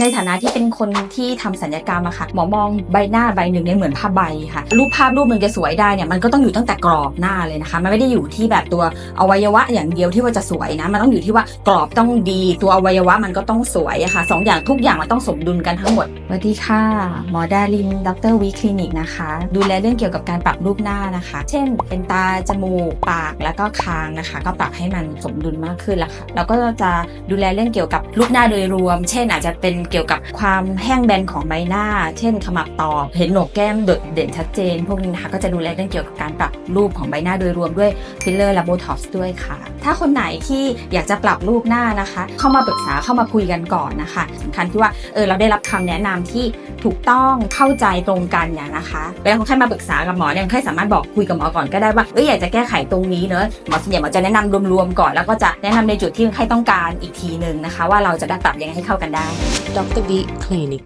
ในฐานะที่เป็นคนที่ทำสัญญกรรมอะค่ะหมอมองใบหน้าใบหนึ่งเนี่ยเหมือนผ้าใบค่ะ รูปภาพรูปหนึ่งจะสวยได้เนี่ยมันก็ต้องอยู่ตั้งแต่กรอบหน้าเลยนะคะ มันไม่ได้อยู่ที่แบบตัวอวัยวะอย่างเดียวที่ว่าจะสวยนะ มันต้องอยู่ที่ว่ากรอบต้องดี ตัวอวัยวะมันก็ต้องสวยอะค่ะสองอย่างทุกอย่างมันต้องสมดุลกันทั้งหมดสวัสดีค่ะหมอดารินดรวีคลินิกนะคะ ดูแลเรื่องเกี่ยวกับการปรับรูปหน้านะคะ เช่น เป็นตาจมูกปากแล้วก็คางนะคะ ก็ปรับให้มันสมดุลมากขึ้นละค่ะแล้วก็จะดูแลเรื่องเกี่ยวกับรูปหน้าโดยรวม เช่นอาจจะเป็นเกี่ยวกับความแห้งแบนของใบหน้า เช่นขมับตอบ เห็นโหนกแก้มโดดเด่นชัดเจน พวกนี้นะคะก็จะดูแลเรื่องเกี่ยวกับการปรับรูปของใบหน้าโดยรวมด้วยฟิลเลอร์และโบท็อกซ์ด้วยค่ะ ถ้าคนไหนที่อยากจะปรับรูปหน้านะคะ เข้ามาปรึกษาเข้ามาคุยกันก่อนนะคะสำคัญที่ว่าเออเราได้รับคำแนะนำที่ถูกต้องเข้าใจตรงกันเนี่ยนะคะเวลาคนไข้มาปรึกษากับหมอเนี่ยคนไข้สามารถบอกคุยกับหมอก่อนก็ได้ว่าเอออยากจะแก้ไขตรงนี้เนอะหมอส่วนใหญ่หมอจะแนะนำรวมๆก่อนแล้วก็จะแนะนำในจุดที่คนไข้ต้องการอีกทีหนึ่งนะคะ ว่าเราจะได้ปรับยังไงให้เข้ากันได้ Dr. V Clinic.